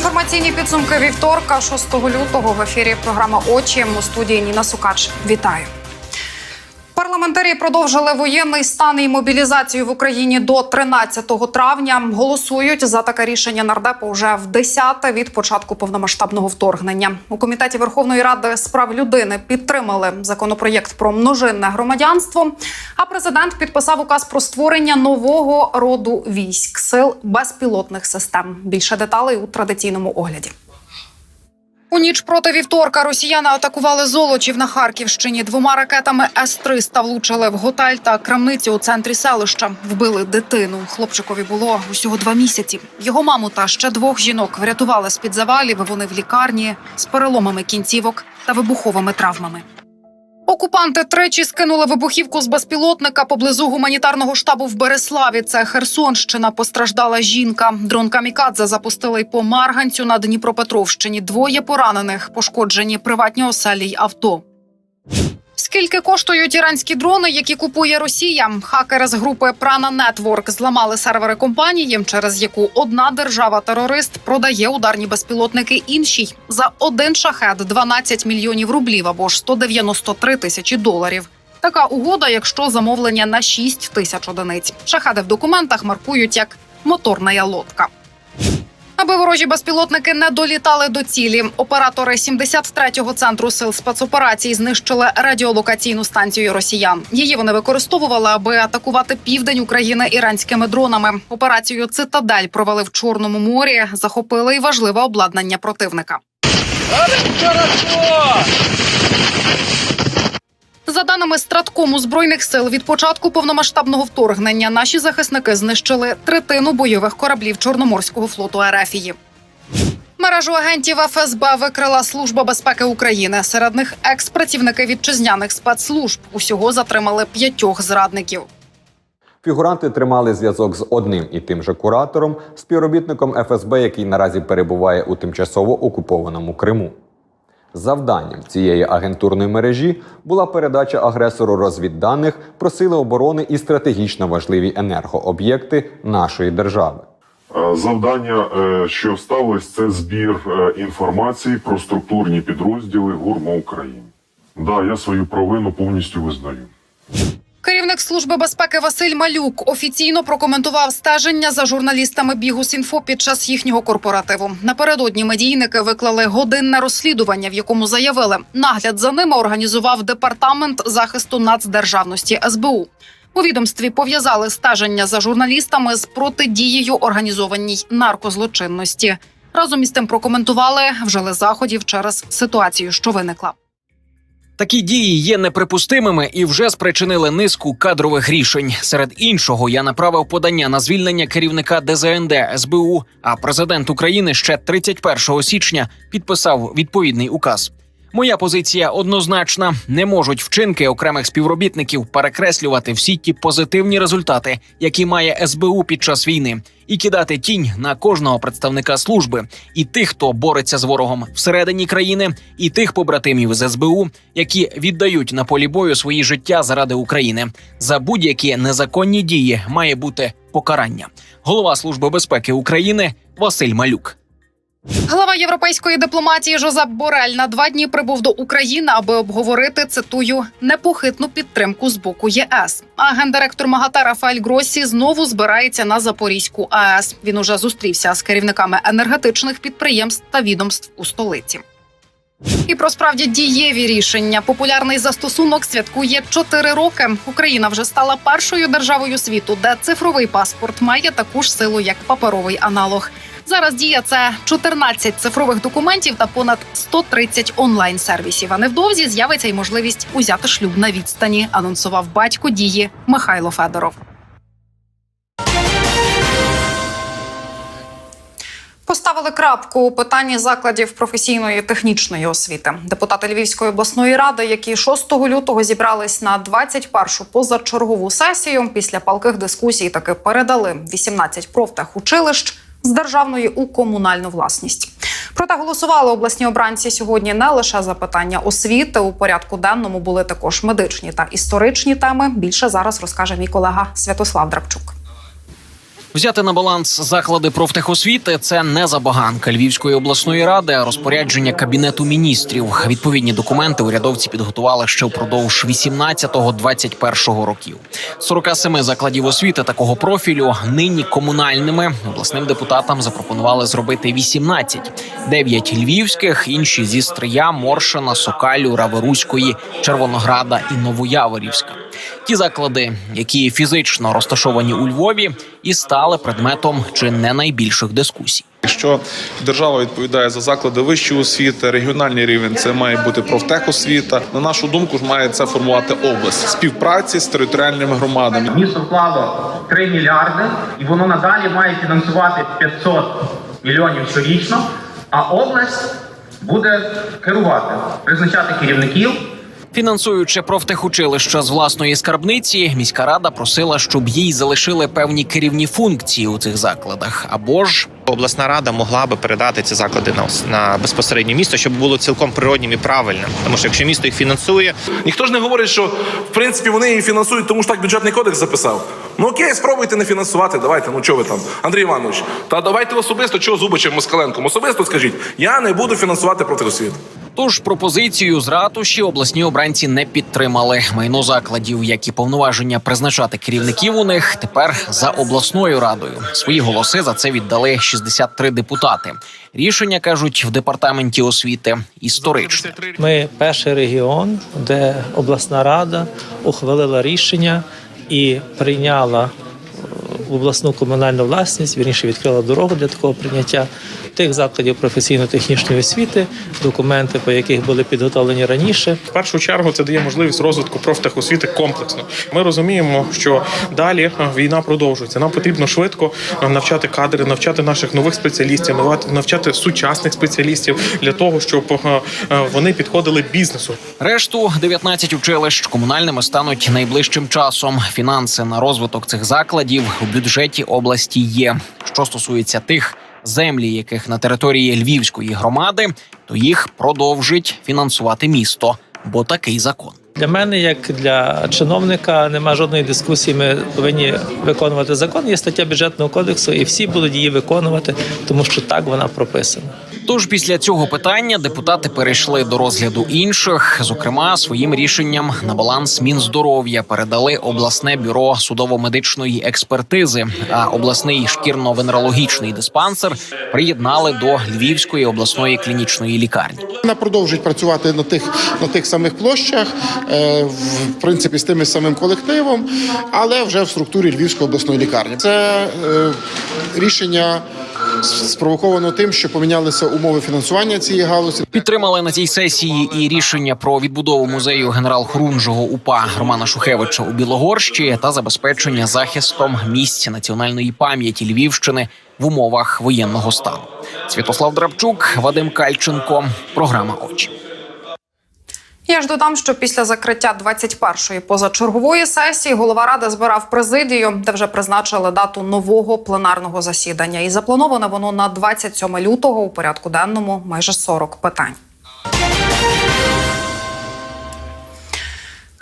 Інформаційні підсумки вівторка, 6 лютого в ефірі програма Очі у студії Ніна Сукач. Вітаю. Парламентарі продовжили воєнний стан і мобілізацію в Україні до 13 травня. Голосують за таке рішення нардепу вже в 10 від початку повномасштабного вторгнення. У комітеті Верховної Ради з прав людини підтримали законопроєкт про множинне громадянство. А президент підписав указ про створення нового роду військ сил безпілотних систем. Більше деталей у традиційному огляді. У ніч проти вівторка росіяни атакували Золочів на Харківщині. Двома ракетами С-300 влучили в готель та крамницю у центрі селища. Вбили дитину. Хлопчикові було усього два місяці. Його маму та ще двох жінок врятували з під завалів. Вони в лікарні з переломами кінцівок та вибуховими травмами. Окупанти тричі скинули вибухівку з безпілотника поблизу гуманітарного штабу в Береславі. Це Херсонщина. Постраждала жінка. Дрон камікадзе запустили й по Марганцю на Дніпропетровщині. Двоє поранених, пошкоджені приватні оселі й авто. Скільки коштують іранські дрони, які купує Росія? Хакери з групи Prana Network зламали сервери компанії, через яку одна держава-терорист продає ударні безпілотники іншій за один шахет 12 мільйонів рублів або ж 193 тисячі доларів. Така угода, якщо замовлення на 6 тисяч одиниць. Шахеди в документах маркують як моторна лодка. Аби ворожі безпілотники не долітали до цілі, оператори 73-го центру сил спецоперацій знищили радіолокаційну станцію росіян. Її вони використовували, аби атакувати південь України іранськими дронами. Операцію Цитадель провели в Чорному морі, захопили й важливе обладнання противника. За даними Страткому збройних сил, від початку повномасштабного вторгнення наші захисники знищили третину бойових кораблів Чорноморського флоту Ерефії. Мережу агентів ФСБ викрила Служба безпеки України. Серед них екс-працівники вітчизняних спецслужб. Усього затримали п'ятьох зрадників. Фігуранти тримали зв'язок з одним і тим же куратором, співробітником ФСБ, який наразі перебуває у тимчасово окупованому Криму. Завданням цієї агентурної мережі була передача агресору розвідданих про сили оборони і стратегічно важливі енергооб'єкти нашої держави. Е, Завдання, е, що сталося, це збір е, інформації про структурні підрозділи ГУРМО України. Да, я свою провину повністю визнаю. Керівник служби безпеки Василь Малюк офіційно прокоментував стеження за журналістами Бігус.Інфо під час їхнього корпоративу. Напередодні медійники виклали годинне розслідування, в якому заявили, нагляд за ними організував департамент захисту нацдержавності СБУ. У відомстві пов'язали стеження за журналістами з протидією організованій наркозлочинності. Разом із тим прокоментували вжили заходів через ситуацію, що виникла. Такі дії є неприпустимими і вже спричинили низку кадрових рішень. Серед іншого, я направив подання на звільнення керівника ДЗНД СБУ. А президент України ще 31 січня підписав відповідний указ. Моя позиція однозначна: не можуть вчинки окремих співробітників перекреслювати всі ті позитивні результати, які має СБУ під час війни, і кидати тінь на кожного представника служби, і тих, хто бореться з ворогом всередині країни, і тих побратимів з СБУ, які віддають на полі бою свої життя заради України. За будь-які незаконні дії має бути покарання. Голова служби безпеки України Василь Малюк. Глава європейської дипломатії Жозеп Борель на два дні прибув до України, аби обговорити цитую непохитну підтримку з боку ЄС. А гендиректор МАГАТЕ Рафаель Гросі знову збирається на Запорізьку АЕС. Він уже зустрівся з керівниками енергетичних підприємств та відомств у столиці. І про справді дієві рішення. Популярний застосунок святкує 4 роки. Україна вже стала першою державою світу, де цифровий паспорт має таку ж силу, як паперовий аналог. Зараз діє це 14 цифрових документів та понад 130 онлайн сервісів. А невдовзі з'явиться й можливість узяти шлюб на відстані. Анонсував батько дії Михайло Федоров. Поставили крапку у питанні закладів професійної технічної освіти. Депутати Львівської обласної ради, які 6 лютого зібрались на 21-шу позачергову сесію, після палких дискусій таки передали 18 профтехучилищ з державної у комунальну власність. Проте голосували обласні обранці сьогодні не лише за питання освіти. У порядку денному були також медичні та історичні теми. Більше зараз розкаже мій колега Святослав Драбчук. Взяти на баланс заклади профтехосвіти це не забаганка Львівської обласної ради, а розпорядження кабінету міністрів. Відповідні документи урядовці підготували ще впродовж 18-21 років. 47 закладів освіти такого профілю нині комунальними обласним депутатам запропонували зробити 18. 9 львівських, інші зі Стрия, Моршина, Сокалю, Раверуської, Червонограда і Новояворівська. Ті заклади, які фізично розташовані у Львові, і стали предметом чи не найбільших дискусій. Якщо держава відповідає за заклади вищої освіти, регіональний рівень це має бути профтехосвіта. На нашу думку, ж має це формувати область співпраці з територіальними громадами. Місто вклало 3 мільярди, і воно надалі має фінансувати 500 мільйонів щорічно, а область буде керувати, призначати керівників. Фінансуючи профтехучилища з власної скарбниці, міська рада просила, щоб їй залишили певні керівні функції у цих закладах, або ж Обласна рада могла би передати ці заклади на, на безпосередньо місто, щоб було цілком природнім і правильним. Тому що якщо місто їх фінансує, Ніхто ж не говорить, що в принципі вони її фінансують, тому що так бюджетний кодекс записав. Ну окей, спробуйте не фінансувати. Давайте, ну чого ви там, Андрій Іванович. Та давайте особисто, чого Зубичем Москаленком. Особисто скажіть, я не буду фінансувати проти профтехосвіту. Тож пропозицію з ратуші обласні обранці не підтримали. Майно закладів, як і повноваження призначати керівників у них тепер за обласною радою. Свої голоси за це віддали 63 депутати. Рішення кажуть в департаменті освіти історичне. Ми перший регіон, де обласна рада ухвалила рішення і прийняла е, обласну комунальну власність, вірніше відкрила дорогу для такого прийняття тих закладів професійно-технічної освіти, документи, по яких були підготовлені раніше. В першу чергу це дає можливість розвитку профтехосвіти комплексно. Ми розуміємо, що далі війна продовжується. Нам потрібно швидко навчати кадри, навчати наших нових спеціалістів, навчати сучасних спеціалістів для того, щоб вони підходили бізнесу. Решту 19 училищ комунальними стануть найближчим часом. Фінанси на розвиток цих закладів у бюджеті області є. Що стосується тих землі, яких на території Львівської громади, то їх продовжить фінансувати місто, бо такий закон. Для мене, як для чиновника, нема жодної дискусії. Ми повинні виконувати закон. Є стаття бюджетного кодексу, і всі будуть її виконувати, тому що так вона прописана. Тож після цього питання депутати перейшли до розгляду інших. Зокрема, своїм рішенням на баланс Мінздоров'я передали обласне бюро судово-медичної експертизи, а обласний шкірно-венерологічний диспансер приєднали до Львівської обласної клінічної лікарні. Вона продовжить працювати на тих на тих самих площах, е, в принципі, з тим самим колективом, але вже в структурі Львівської обласної лікарні. Це е, рішення спровоковано тим, що помінялися умови фінансування цієї галузі. Підтримали на цій сесії і рішення про відбудову музею генерал Хрунжого УПА Романа Шухевича у Білогорщі та забезпечення захистом місць національної пам'яті Львівщини в умовах воєнного стану. Святослав Драбчук, Вадим Кальченко. Програма очі. Я ж додам, що після закриття 21-ї позачергової сесії голова ради збирав президію, де вже призначили дату нового пленарного засідання. І заплановане воно на 27 лютого у порядку денному майже 40 питань.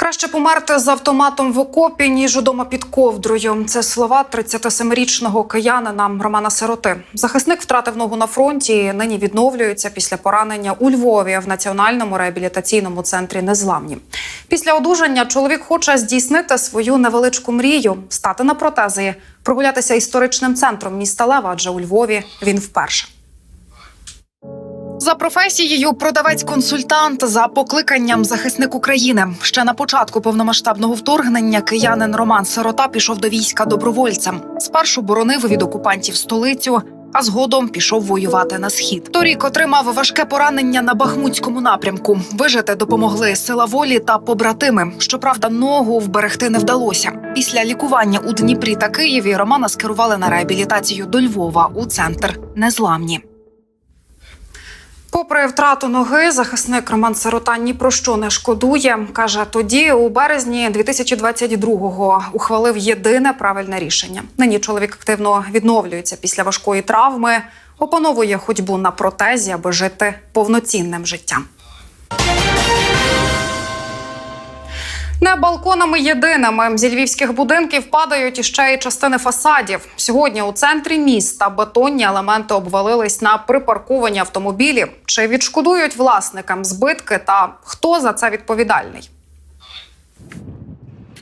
Краще померти з автоматом в окопі, ніж удома під ковдрою. Це слова 37-річного киянина Романа Сироти. Захисник втратив ногу на фронті. і Нині відновлюється після поранення у Львові в національному реабілітаційному центрі Незламні. Після одужання чоловік хоче здійснити свою невеличку мрію стати на протези, прогулятися історичним центром міста Лева, адже у Львові він вперше. За професією продавець-консультант за покликанням захисник України. Ще на початку повномасштабного вторгнення киянин Роман Сирота пішов до війська добровольцем. Спершу боронив від окупантів столицю, а згодом пішов воювати на схід. Торік отримав важке поранення на Бахмутському напрямку. Вижити допомогли сила волі та побратими. Щоправда, ногу вберегти не вдалося. Після лікування у Дніпрі та Києві Романа скерували на реабілітацію до Львова у центр Незламні. Попри втрату ноги, захисник Роман Сирота ні про що не шкодує. каже, тоді у березні 2022-го ухвалив єдине правильне рішення. Нині чоловік активно відновлюється після важкої травми, опановує ходьбу на протезі, аби жити повноцінним життям. Не балконами єдиними зі львівських будинків падають іще й частини фасадів. Сьогодні у центрі міста бетонні елементи обвалились на припарковані автомобілі. Чи відшкодують власникам збитки та хто за це відповідальний?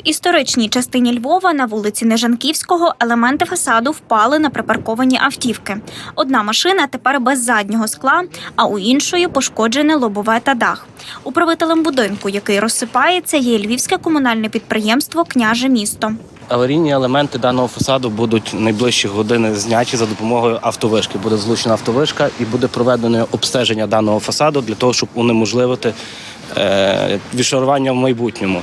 Історичній частині Львова на вулиці Нежанківського елементи фасаду впали на припарковані автівки. Одна машина тепер без заднього скла, а у іншої пошкоджене лобове та дах. Управителем будинку, який розсипається, є львівське комунальне підприємство Княже місто. Аварійні елементи даного фасаду будуть найближчі години зняті за допомогою автовишки. Буде злучена автовишка і буде проведено обстеження даного фасаду для того, щоб унеможливити е, відшарування в майбутньому.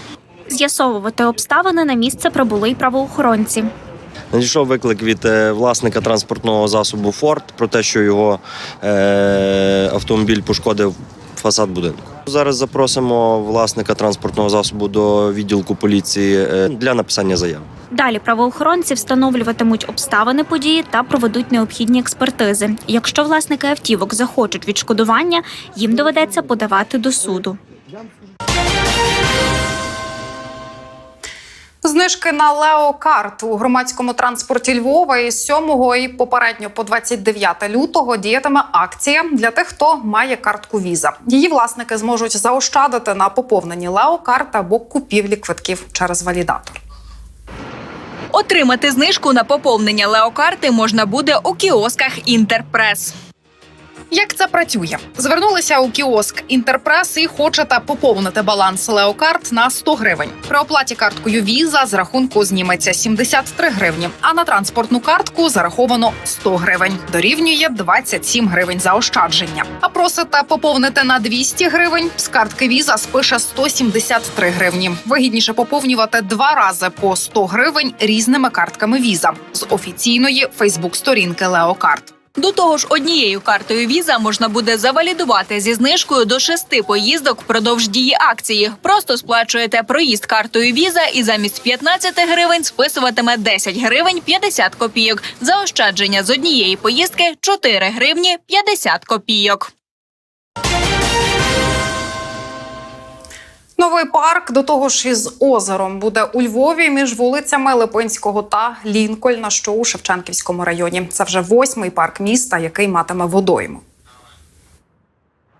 З'ясовувати обставини на місце прибули й правоохоронці. Надійшов виклик від е, власника транспортного засобу Форд про те, що його е, автомобіль пошкодив фасад будинку. Зараз запросимо власника транспортного засобу до відділку поліції е, для написання заяви. Далі правоохоронці встановлюватимуть обставини події та проведуть необхідні експертизи. Якщо власники автівок захочуть відшкодування, їм доведеться подавати до суду. Знижки на Леокарт у громадському транспорті Львова із 7 і попередньо по 29 лютого діятиме акція для тих, хто має картку віза. Її власники зможуть заощадити на поповненні Леокарт або купівлі квитків через валідатор. Отримати знижку на поповнення леокарти можна буде у кіосках Інтерпрес. Як це працює? Звернулися у кіоск Інтерпрес і хочете поповнити баланс Леокарт на 100 гривень. При оплаті карткою Віза з рахунку зніметься 73 гривні, а на транспортну картку зараховано 100 гривень. Дорівнює 27 гривень заощадження. А просите поповнити на 200 гривень. З картки Віза спише 173 гривні. Вигідніше поповнювати два рази по 100 гривень різними картками Віза з офіційної Фейсбук-сторінки Леокарт. До того ж, однією картою віза можна буде завалідувати зі знижкою до шести поїздок впродовж дії акції. Просто сплачуєте проїзд картою віза і замість 15 гривень списуватиме 10 гривень 50 копійок. Заощадження з однієї поїздки 4 гривні 50 копійок. Новий парк до того ж із озером буде у Львові між вулицями Липинського та Лінкольна, що у Шевченківському районі. Це вже восьмий парк міста, який матиме водойму.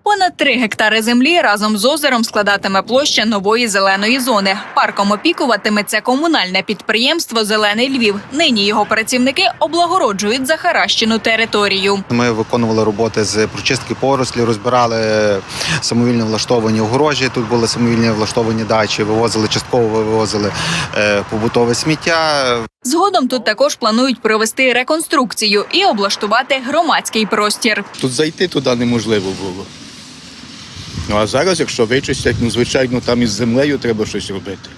Понад 3 гектари землі разом з озером складатиме площа нової зеленої зони. Парком опікуватиметься комунальне підприємство Зелений Львів. Нині його працівники облагороджують захаращену територію. Ми виконували роботи з прочистки порослі, розбирали самовільно влаштовані огорожі. Тут були самовільно влаштовані дачі, вивозили частково вивозили е, побутове сміття. Згодом тут також планують провести реконструкцію і облаштувати громадський простір. Тут зайти туди неможливо було. Ну а зараз, якщо вичистять, ну звичайно, там із землею треба щось робити,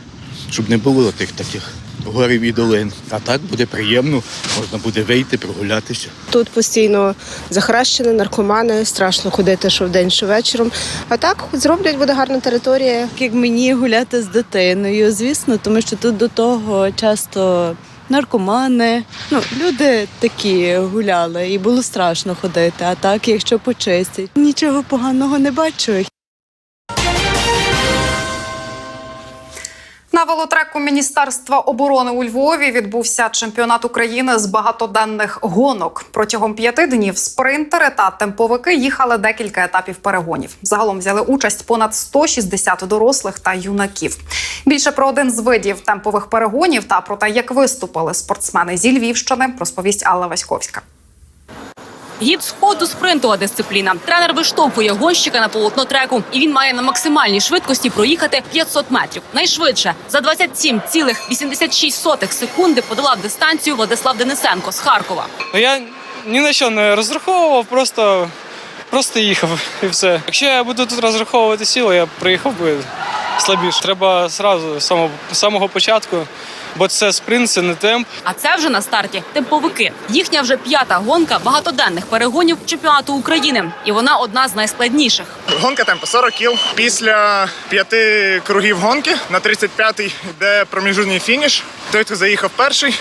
щоб не було тих таких горів і долин. А так буде приємно, можна буде вийти, прогулятися. Тут постійно захаращені, наркомани, страшно ходити що вдень, що вечором. А так зроблять, буде гарна територія. Як мені гуляти з дитиною, звісно, тому що тут до того часто наркомани. Ну, люди такі гуляли, і було страшно ходити. А так, якщо почистять, нічого поганого не бачу. На велотреку Міністерства оборони у Львові відбувся чемпіонат України з багатоденних гонок. Протягом п'яти днів спринтери та темповики їхали декілька етапів перегонів. Загалом взяли участь понад 160 дорослих та юнаків. Більше про один з видів темпових перегонів та про те, як виступили спортсмени зі Львівщини, розповість Алла Васьковська. Гід сходу спринтова дисципліна. Тренер виштовхує гонщика на полотно треку, і він має на максимальній швидкості проїхати 500 метрів. Найшвидше за 27,86 секунди подолав дистанцію Владислав Денисенко з Харкова. Ну я ні на що не розраховував, просто, просто їхав і все. Якщо я буду тут розраховувати силу, я приїхав би слабіше. Треба зразу з самого, самого початку, бо це спринт, це не темп. А це вже на старті темповики. Їхня вже п'ята гонка багатоденних перегонів чемпіонату України, і вона одна з найскладніших. Гонка темпо 40 кіл. Після п'яти кругів гонки на 35-й йде проміжний фініш. Той, хто заїхав перший,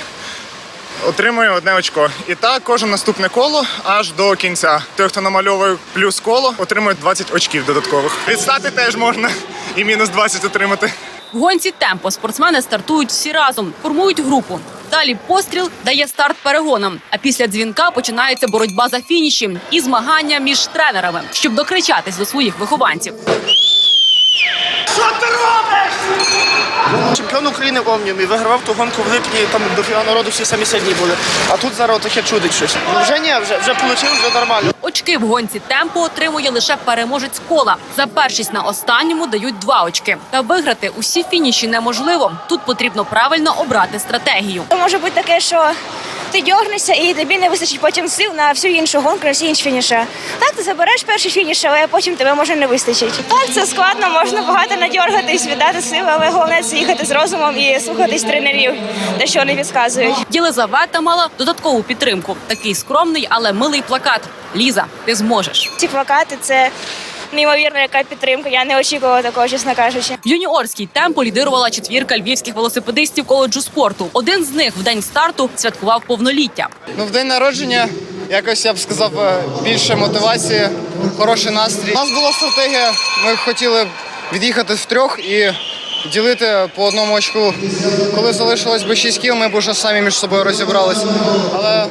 отримує одне очко. І так кожне наступне коло аж до кінця. Той, хто намальовує плюс коло, отримує 20 очків додаткових. Відстати теж можна і мінус 20 отримати. Гонці темпо спортсмени стартують всі разом, формують групу. Далі постріл дає старт перегонам. А після дзвінка починається боротьба за фініші і змагання між тренерами, щоб докричатись до своїх вихованців. Що? Чемпіон України в Омніумі вигравав ту гонку в липні, там до фіналу народу всі самі сильні були. А тут зараз таке чудить щось. Ну вже ні, вже, вже получив, вже нормально. Очки в гонці темпу отримує лише переможець кола. За першість на останньому дають два очки. Та виграти усі фініші неможливо. Тут потрібно правильно обрати стратегію. Може бути таке, що ти дьогнешся і тобі не вистачить потім сил на всю іншу гонку, на всі інші фініші. Так, ти забереш перший фініш, але потім тебе може не вистачить. Так, це складно, можна багато надьоргатись, віддати сили, але головне це їхати з розумом і слухатись тренерів, те, що вони підказують. Єлизавета мала додаткову підтримку. Такий скромний, але милий плакат. Ліза, ти зможеш. Ці плакати це неймовірна яка підтримка. Я не очікувала такого, чесно кажучи. В юніорській темпо лідирувала четвірка львівських велосипедистів коледжу спорту. Один з них в день старту святкував повноліття. Ну, в день народження якось я б сказав е, більше мотивації, хороший настрій. У нас була стратегія. Ми хотіли від'їхати в трьох і ділити по одному очку. Коли залишилось би 6 кіл, ми б вже самі між собою розібрались. Але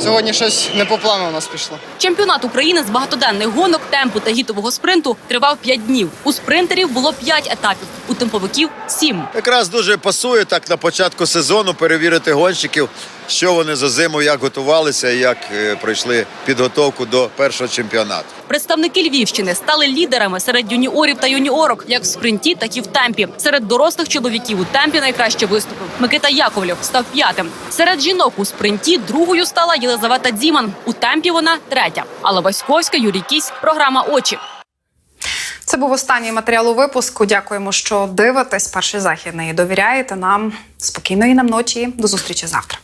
сьогодні щось не по плану у нас пішло. Чемпіонат України з багатоденних гонок, темпу та гітового спринту тривав 5 днів. У спринтерів було 5 етапів, у темповиків 7. Якраз дуже пасує так на початку сезону перевірити гонщиків, що вони за зиму, як готувалися і як е, пройшли підготовку до першого чемпіонату. Представники Львівщини стали лідерами серед юніорів та юніорок, як в спринті, так і в темпі. Серед дорослих чоловіків у темпі найкраще виступив Микита Яковлєв, став п'ятим. Серед жінок у спринті другою стала Єлизавета Діман. У темпі вона третя. Алла Васьковська, Юрій Кісь, програма Очі. Це був останній матеріал у випуску. Дякуємо, що дивитесь. Перший західний довіряєте нам. Спокійної нам ночі. До зустрічі завтра.